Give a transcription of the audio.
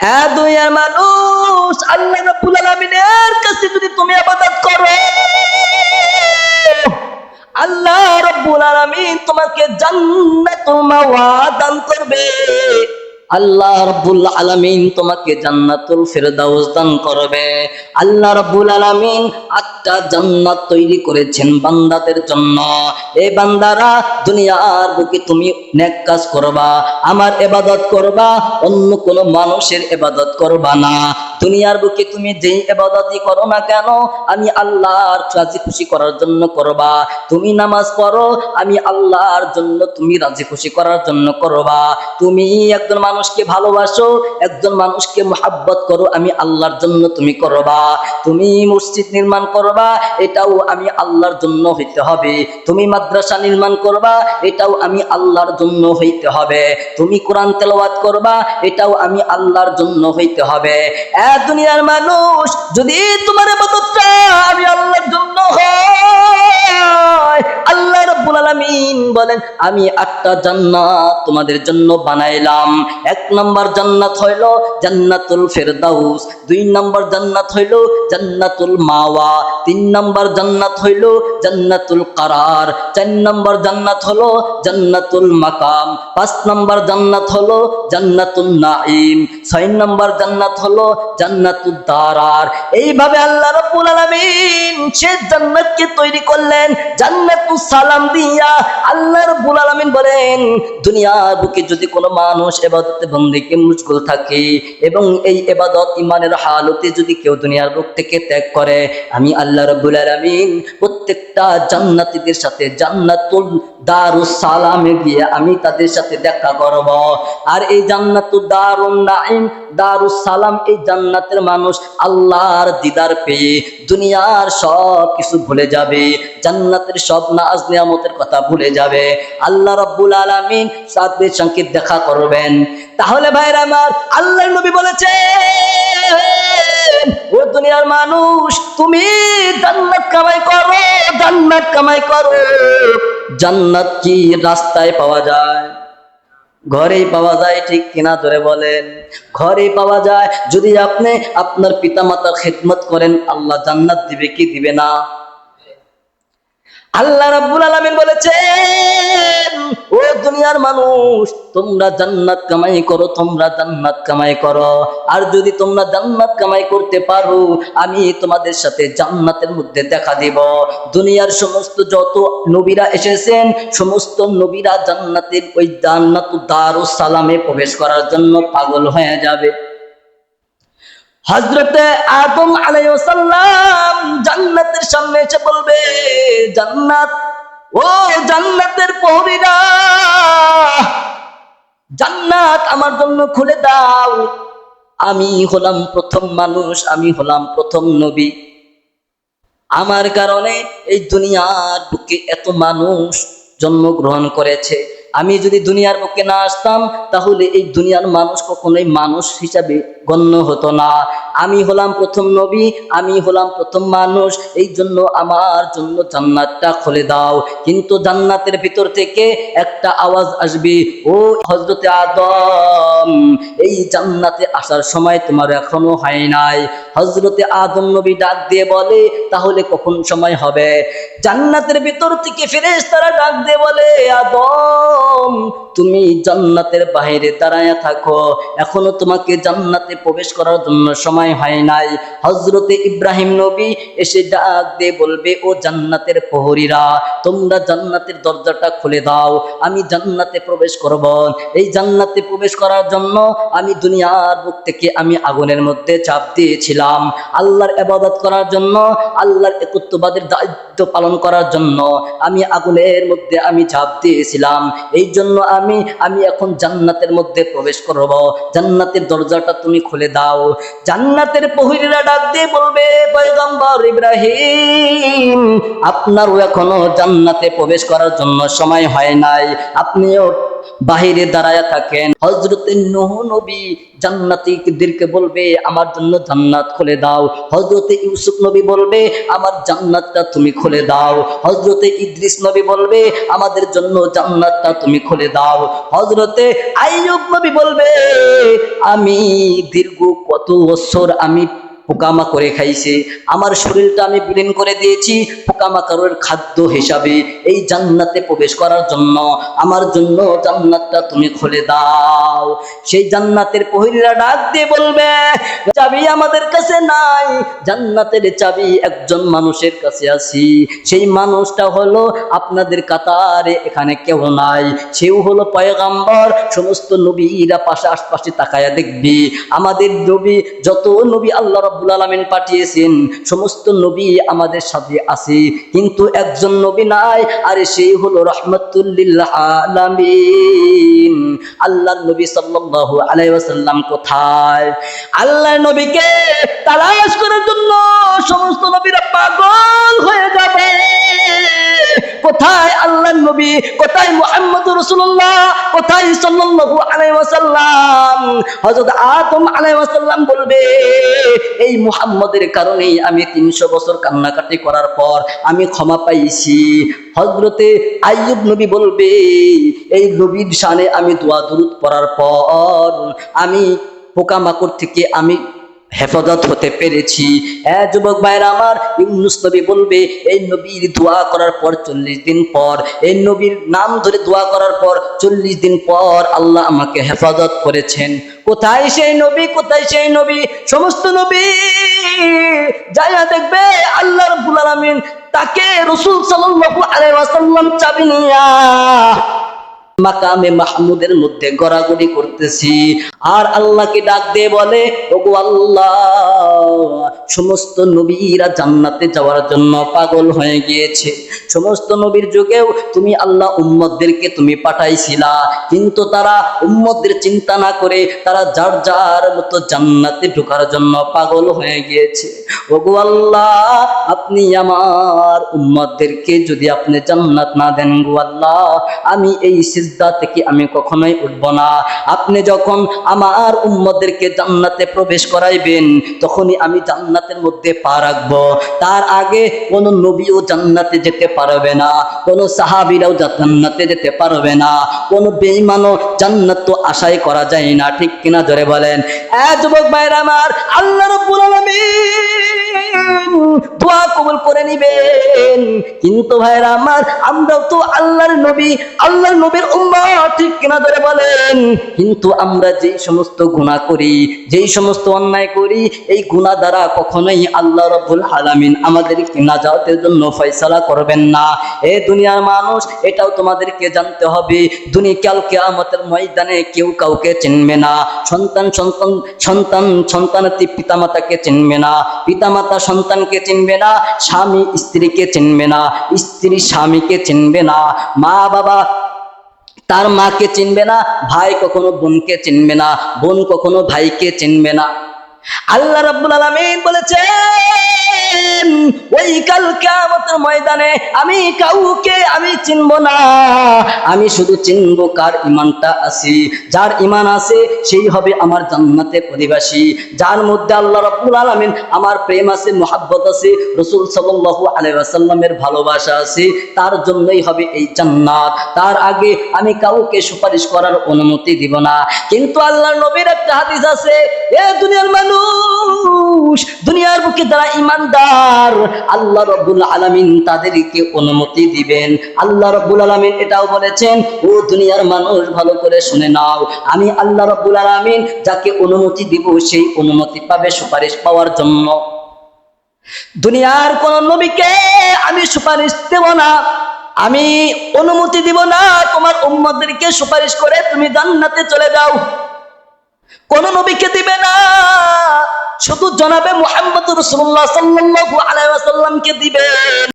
হ্যাঁ দুনিয়ার মানুষ, আল্লাহ রাব্বুল আলামিনের কাছে যদি তুমি আবাদত করো, আল্লাহ রাব্বুল আলামিন তোমাকে জান্নাতুল মাওয়া দান করবে। আল্লাহ রব্বুল আলামিন তোমাকে জান্নাতুল ফেরদাউস দান করবে। আল্লাহ রব্বুল আলামিন আটটা জান্নাত তৈরি করেছেন বান্দাদের জন্য। এ বান্দারা দুনিয়ার বুকে তুমি নেক কাজ করবা, আমার এবাদত করবা, অন্য কোনো মানুষের এবাদত করবা না। দুনিয়ার বুকে তুমি যেই ইবাদতই করো না কেন, আমি আল্লাহর রাজি খুশি করার জন্য করবা। তুমি নামাজ পড়ো, আমি আল্লাহর জন্য তুমি রাজি খুশি করার জন্য করবা। তুমি একজন মানুষকে ভালোবাসো, একজন মানুষকে মোহাব্বত করো, আমি আল্লাহর জন্য তুমি করবা। তুমি মসজিদ নির্মাণ করবা, এটাও আমি আল্লাহর জন্য হইতে হবে। তুমি মাদ্রাসা নির্মাণ করবা, এটাও আমি আল্লাহর জন্য হইতে হবে। তুমি কোরআন তেলাওয়াত করবা, এটাও আমি আল্লাহর জন্য হইতে হবে। দুনিয়ার মানুষ যদি তোমার ইবাদতটা আমি আল্লাহর জন্য হয়, আল্লাহ রাব্বুল আলামিন বলেন, আমি আটটা জান্নাত তোমাদের জন্য বানাইলাম। এক নম্বর জান্নাত হইল জান্নাতুল ফেরদাউস, দুই নম্বর জান্নাত হইল জান্নাতুল মাওয়া, তিন নম্বর জান্নাত হইল জান্নাতুল কারার, চার নম্বর জান্নাত হলো জান্নাতুল মাকাম, পাঁচ নম্বর জান্নাত হলো জান্নাতুল নাঈম, ছয় নম্বর জান্নাত হলো এইভাবে আল্লাহ সে জান্নাতকে তৈরি করলেন সালাম দিয়া আল্লাহ বলেন দুনিয়ার বুকে যদি কোনো মানুষ এবাদতে মুশগুল থাকে এবং এই এবাদত ইমানের হালতে যদি কেউ দুনিয়ার বুক থেকে ত্যাগ করে, আমি আল্লাহ রাব্বুল আলামিন প্রত্যেকটা জান্নাতীদের সাথে জান্নাতুল দারুস সালামে গিয়ে আমি তাদের সাথে দেখা করব। আর এই জান্নাতুল দারুণ নাঈম, দারুস সালাম এই জান্নাতের মানুষ আল্লাহর দিদার পেয়ে দুনিয়ার সব কিছু ভুলে যাবে, জান্নাতের সব নাজ নিয়ামতের কথা ভুলে যাবে। আল্লাহ রাব্বুল আলামিন সাদের সঙ্গে দেখা করবেন। তাহলে ভাইরা আমার, আল্লাহ নবী বলেছে ও দুনিয়ার মানুষ, তুমি জান্নাত কামাই করো, জান্নাত কামাই করো। জান্নাত কি রাস্তায় পাওয়া যায়? ঘরেই পাওয়া যায়, ঠিক কিনা ধরে বলেন। ঘরেই পাওয়া যায়, যদি আপনি আপনার পিতামাতার খেদমত করেন, আল্লাহ জান্নাত দিবে কি দিবে না? আল্লাহ রাব্বুল আলামিন বলেছেন, ও দুনিয়ার মানুষ, তোমরা জান্নাত কামাই করো, তোমরা জান্নাত কামাই করো। আর যদি তোমরা জান্নাত কামাই করতে পারো, আমি তোমাদের সাথে জান্নাতের মধ্যে দেখা দেব। দুনিয়ার সমস্ত যত নবীরা এসেছেন, সমস্ত নবীরা জান্নাতের ওই জান্নাত দারুস সালামে প্রবেশ করার জন্য পাগল হয়ে যাবে। হজরতে আদম আলাইসাল্লাম জান্নাতের সামনে এসে বলবে, জান্নাত, ও জান্নাতের পহরিরা জান্নাত আমার জন্য খুলে দাও। আমি হলাম প্রথম মানুষ, আমি হলাম প্রথম নবী। আমার কারণে এই দুনিয়ার বুকে এত মানুষ জন্মগ্রহণ করেছে। আমি যদি দুনিয়ার বুকে না আসতাম, তাহলে এই দুনিয়ার মানুষ কখনোই মানুষ হিসাবে গণ্য হতো না। আমি হলাম প্রথম নবী, আমি হলাম প্রথম মানুষ, এই জন্য আমার জন্য জান্নাতটা খুলে দাও। কিন্তু জান্নাতের ভিতর থেকে একটা আওয়াজ আসবে, ও হজরতে আদম, এই জান্নাতে আসার সময় তোমার এখনও হয় নাই। হজরতে আদম নবী ডাক দিয়ে বলে, তাহলে কখন সময় হবে? জান্নাতের ভিতর থেকে ফিরেস তারা ডাক দিয়ে বলে, আদম তুমি জান্নাতের বাহিরে দাঁড়ায় থাকো। এখনও তোমাকে জান্নাতে প্রবেশ করার জন্য সময় হয় নাই। হজরতে ইব্রাহিম নবী এসে ডাক দিয়ে বলবে, ও জান্নাতের প্রহরীরা তোমরা জান্নাতের দরজাটা খুলে দাও, আমি জান্নাতে প্রবেশ করব। এই জান্নাতে প্রবেশ করার জন্য আমি দুনিয়ার বুক থেকে আমি আগুনের মধ্যে চাপ দিয়েছিলাম। আল্লাহর ইবাদত করার জন্য, আল্লাহর একত্ববাদের দায়িত্ব পালন করার জন্য আমি আগুনের মধ্যে আমি চাপ দিয়েছিলাম। এই জন্য আমি আমি এখন জান্নাতের মধ্যে প্রবেশ করব। জান্নাতের দরজাটা তুমি খুলে দাও। জান্নাতের পহিরা ডাক দিয়ে বলবে, পয়গম্বর ইব্রাহিম, আপনারও এখনও জান্নাতে প্রবেশ করার জন্য সময় হয় নাই। আপনিও বাহিরে দাঁড়ায় থাকেন। হজরতে নূহ নবী জান্নাতীদেরকে বলবে, আমার জন্য জান্নাত খুলে দাও। হজরতে ইউসুফ নবী বলবে, আমার জান্নাতটা তুমি খুলে দাও। হজরতে ইদ্রিস নবী বলবে, আমাদের জন্য জান্নাতটা তুমি খুলে দাও। হজরতে আইয়ুব নবী বলবে, আমি দীর্ঘ কত বছর আমি পোকামাকড়ে খাইছে। আমার শরীরটা আমি বিলীন করে দিয়েছি, পোকামাকড়ের খাদ্য হিসাবে এই জান্নাতে প্রবেশ করার জন্য। আমার জন্য জান্নাতটা তুমি খুলে দাও। সেই জান্নাতের পহিরা ডাক দিয়ে বলবে, চাবি আমাদের কাছে নাই। জান্নাতের চাবি একজন মানুষের কাছে আছি। সেই মানুষটা হলো আপনাদের কাতারে এখানে কেউ নাই। সেও হলো পয়গাম্বর। সমস্ত নবীরা পাশে আশপাশে তাকায়া দেখবি। আমাদের নবী, যত নবী আল্লাহ রাব্বুল আলামিন পাঠিয়েছেন, সমস্ত নবী আমাদের সাথে আছে, কিন্তু একজন নবী নাই, আরে সেই হলো রহমতুল্লিল আলামিন। আল্লাহ নবী সাল্লাল্লাহু আলাইহি ওয়াসাল্লাম কোথায়? আল্লাহ নবীকে তালাশ করার জন্য সমস্ত নবীরা পাগল হয়ে যাবে। কোথায় আল্লাহ নবী? কোথায় মোহাম্মদ রাসূলুল্লাহ? কোথায় সাল্লাল্লাহু আলাইহি ওয়াসাল্লাম। হযরত আদম আলাইহি ওয়াসাল্লাম বলবে, এই মুহাম্মদের কারণেই আমি 300 বছর কান্নাকাটি করার পর আমি ক্ষমা পাইছি। হযরতে আইয়ুব নবী বলবে, এই নবীর শানে আমি দোয়া দুরূদ পড়ার পর আমি পোকামাকড় থেকে আমি হেফাজত হতে পেরেছি। হ্যাঁ যুবক ভাইরা আমার, ইউনুস নবী বলবে, এই নবীর দোয়া করার পর চল্লিশ দিন পর, এই নবীর নাম ধরে দোয়া করার পর চল্লিশ দিন পর আল্লাহ আমাকে হেফাজত করেছেন। কোথায় সেই নবী, কোথায় সেই নবী? সমস্ত নবী যাইয়া দেখবে আল্লাহ রব্বুল আলামিন তাকে রসুল সাল্লাল্লাহু আলাইহি ওয়াসাল্লাম চাবি নিয়া মাকামে মাহমুদের মধ্যে গড়াগড়ি করতেছি। আর আল্লাহকে ডাক দিয়ে বলে, ওগো আল্লাহ, সমস্ত নবীরা জান্নাতে যাওয়ার জন্য পাগল হয়ে গিয়েছে। সমস্ত নবীর যুগেও তুমি আল্লাহ উম্মতদেরকে তুমি পাঠাইছিলা, কিন্তু তারা উম্মতদের চিন্তা না করে তারা যার যার মতো জান্নাতে ঢোকার জন্য পাগল হয়ে গিয়েছে। ওগো আল্লাহ, আপনি আমার উম্মতদেরকে যদি আপনি জান্নাত না দেন গো আল্লাহ, আমি এই সিজদা থেকে আমি কখনোই উঠব না। আপনি যখন আমার উম্মদেরকে জান্নাতে প্রবেশ করাইবেন, তখনই আমি জান্নাতের মধ্যে পা রাখব। তার আগে কোন নবীও জান্নাতে যেতে পারবে না, কোনো সাহাবিরাও জান্নাতে যেতে পারবে না, কোনো বেঈমানও জান্নাত তো আশাই করা যায় না, ঠিক কিনা ধরে বলেন? এ যুবক ভাইরা আমার, আল্লাহ রাব্বুল আলামিন দোয়া কবুল করে নিবেন কিন্তু ভাইরা আমার আমরাও তো আল্লাহর নবী আল্লাহর নবীর উম্মত ঠিক কিনা ধরে বলেন কিন্তু আমরা যেই সমস্ত গুনাহ করি যেই সমস্ত অন্যায় করি এই গুনাহ দ্বারা কখনোই আল্লাহ রাব্বুল আলামিন নাজাতের জন্য ফয়সালা করবেন না এ দুনিয়ার মানুষ এটাও তোমাদেরকে জানতে হবে দুনিয়া কাল কিয়ামতের ময়দানে কেউ কাউকে চিনবে না সন্তান সন্তান সন্তান সন্তানাতি পিতামাতাকে চিনবে না পিতামাতা সন্তানকে চিনবে না, স্বামী স্ত্রীকে চিনবে না, স্ত্রী স্বামীকে চিনবে না, মা বাবা তার মাকে চিনবে না, ভাই কখনো বোনকে চিনবে না, বোন কখনো ভাইকে চিনবে না। আল্লাহ রাব্বুল আলামিন বলেছেন ওই কাল কিয়ামতের ময়দানে আমি কাউকে আমি চিনব না। আমি শুধু চিনব কার ইমানটা আছে। যার ইমান আছে, সেই হবে আমার জান্নাতের অধিবাসী। যার মধ্যে আল্লাহ রাব্বুল আলামিন আমার প্রেম আছে, মোহাব্বত আছে, রসুল সাল্লাল্লাহু আলাইহি ওয়াসাল্লামের ভালোবাসা আছে, তার জন্যই হবে এই জান্নাত। তার আগে আমি কাউকে সুপারিশ করার অনুমতি দিব না। কিন্তু আল্লাহর নবীর একটা হাদিস আছে, এ দুনিয়ার মানুষ দুনিয়ার বুকে যারা ইমানদার, আল্লাহ রব্বুল আলামিন তাদেরকে অনুমতি দিবেন। আল্লাহ রব্বুল আলামিন এটাও বলেছেন, ও দুনিয়ার মানুষ, ভালো করে শুনে নাও। আমি আল্লাহ রব্বুল আলামিন যাকে অনুমতি দিব, সেই অনুমতি পাবে সুপারিশ পাওয়ার জন্য। দুনিয়ার কোন নবীকে আমি সুপারিশ দেব না। আমি অনুমতি দিব না, তোমার উম্মতদেরকে সুপারিশ করে তুমি জান্নাতে চলে যাও। কোন নবীকে দিবে না। শুধু জনাবে মোহাম্মদ রসুল্লাহ সাল্লাহ আলাই দিবেন।